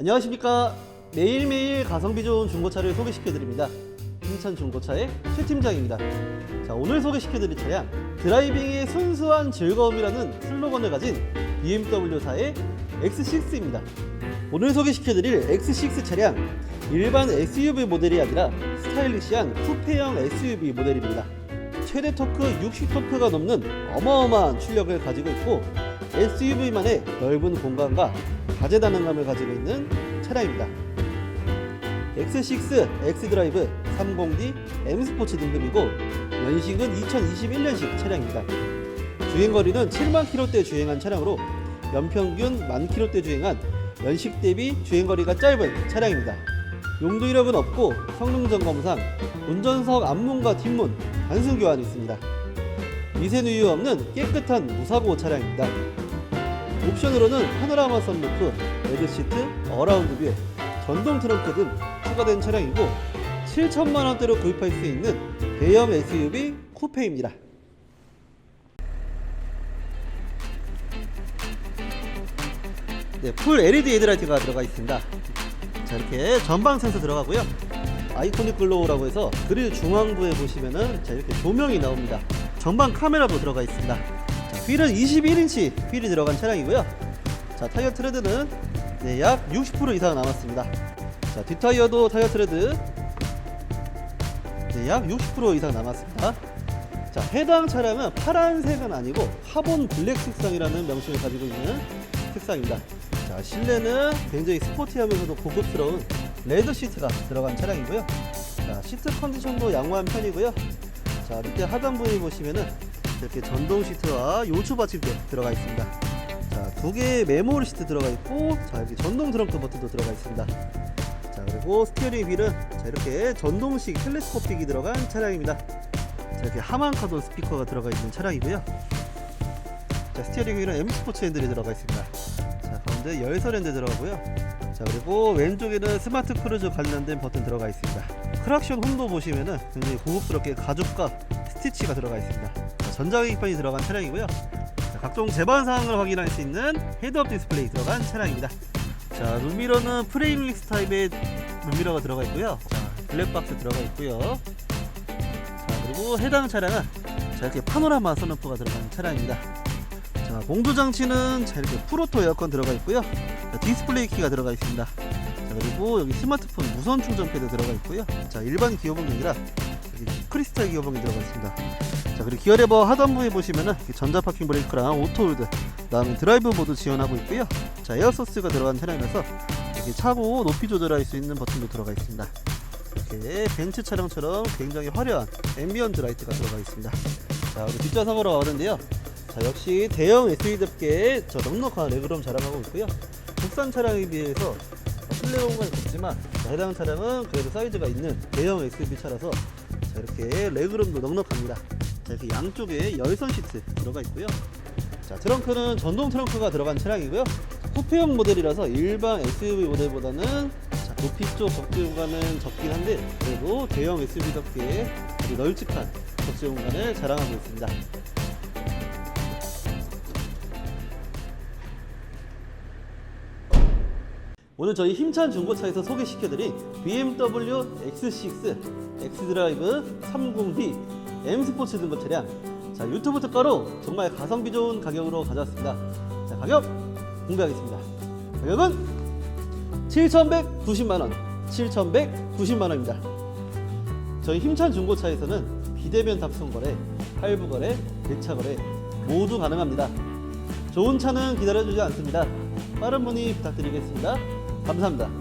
안녕하십니까. 매일매일 가성비 좋은 중고차를 소개시켜드립니다. 힘찬 중고차의 최 팀장입니다. 자, 오늘 소개시켜드릴 차량 드라이빙의 순수한 즐거움이라는 슬로건을 가진 BMW사의 X6입니다. 오늘 소개시켜드릴 X6 차량 일반 SUV 모델이 아니라 스타일리시한 쿠페형 SUV 모델입니다. 최대 토크 60토크가 넘는 어마어마한 출력을 가지고 있고 SUV만의 넓은 공간과 다재다능함을 가지고 있는 차량입니다. X6 X드라이브 30D M 스포츠 등급이고 연식은 2021년식 차량입니다. 주행거리는 7만 킬로대 주행한 차량으로 연평균 만 킬로대 주행한 연식 대비 주행거리가 짧은 차량입니다. 용도 이력은 없고 성능 점검상 운전석 앞문과 뒷문 단순 교환이 있습니다. 미세 누유 없는 깨끗한 무사고 차량입니다. 옵션으로는 파노라마 선루프, 레드 시트, 어라운드 뷰, 전동 트렁크 등 추가된 차량이고 7천만 원대로 구입할 수 있는 대형 SUV 쿠페입니다. 네, 풀 LED 헤드라이트가 들어가 있습니다. 자, 이렇게 전방 센서 들어가고요. 아이코닉 글로우라고 해서 그릴 중앙부에 보시면은 자, 이렇게 조명이 나옵니다. 전방 카메라도 들어가 있습니다. 자, 휠은 21인치 휠이 들어간 차량이고요. 자, 타이어 트레드는 네, 약 60% 이상 남았습니다. 자, 뒷타이어도 타이어 트레드 네, 약 60% 이상 남았습니다. 자, 해당 차량은 파란색은 아니고 카본 블랙 색상이라는 명칭을 가지고 있는 색상입니다. 자, 실내는 굉장히 스포티하면서도 고급스러운 레더 시트가 들어간 차량이고요. 자, 시트 컨디션도 양호한 편이고요. 자, 밑에 하단부에 보시면은 이렇게 전동 시트와 요추 받침대 들어가 있습니다. 자, 두 개의 메모리 시트 들어가 있고, 자, 이렇게 전동 트렁크 버튼도 들어가 있습니다. 자, 그리고 스티어링 휠은 자, 이렇게 전동식 텔레스코픽이 들어간 차량입니다. 자, 이렇게 하만카돈 스피커가 들어가 있는 차량이고요. 자, 스티어링 휠은 M 스포츠 핸들이 들어가 있습니다. 자, 가운데 열선 핸들 들어가고요. 자, 그리고 왼쪽에는 스마트 크루즈 관련된 버튼 들어가 있습니다. 크락션 홈도 보시면은 굉장히 고급스럽게 가죽과 스티치가 들어가 있습니다. 자, 전자기판이 들어간 차량이고요. 자, 각종 제반 사항을 확인할 수 있는 헤드업 디스플레이 들어간 차량입니다. 자, 룸미러는 프레임릭스 타입의 룸미러가 들어가 있고요. 자, 블랙박스 들어가 있고요. 자, 그리고 해당 차량은 자, 이렇게 파노라마 선루프가 들어가는 차량입니다. 자, 공조 장치는 자, 이렇게 프로토 에어컨 들어가 있고요. 자, 디스플레이 키가 들어가 있습니다. 자, 그리고 여기 스마트폰 무선 충전 패드 들어가 있고요. 자, 일반 기어봉이 아니라 크리스탈 기어봉이 들어가 있습니다. 자, 그리고 기어 레버 하단부에 보시면은 전자 파킹 브레이크랑 오토 홀드, 그다음에 드라이브 모드 지원하고 있고요. 자, 에어소스가 들어간 차량이라서 이렇게 차고 높이 조절할 수 있는 버튼도 들어가 있습니다. 이렇게 벤츠 차량처럼 굉장히 화려한 앰비언트 라이트가 들어가 있습니다. 자, 우리 뒷좌석으로 가는데요. 자, 역시 대형 SUV답게 저 넉넉한 레그룸 자랑하고 있고요. 국산 차량에 비해서 실내 공간이 적지만 자, 해당 차량은 그래도 사이즈가 있는 대형 SUV 차라서 자, 이렇게 레그룸도 넉넉합니다. 자, 이렇게 양쪽에 열선 시트 들어가 있고요. 자, 트렁크는 전동 트렁크가 들어간 차량이고요. 쿠페형 모델이라서 일반 SUV 모델보다는 자, 높이 쪽 적재 공간은 적긴 한데 그래도 대형 SUV답게 널찍한 적재 공간을 자랑하고 있습니다. 오늘 저희 힘찬 중고차에서 소개시켜드린 BMW X6, X드라이브 30D, M 스포츠 등급 차량. 자, 유튜브 특가로 정말 가성비 좋은 가격으로 가져왔습니다. 자, 가격 공개하겠습니다. 가격은 7,190만원, 7,190만원입니다. 저희 힘찬 중고차에서는 비대면 답송 거래, 할부 거래, 대차 거래 모두 가능합니다. 좋은 차는 기다려주지 않습니다. 빠른 문의 부탁드리겠습니다. 감사합니다.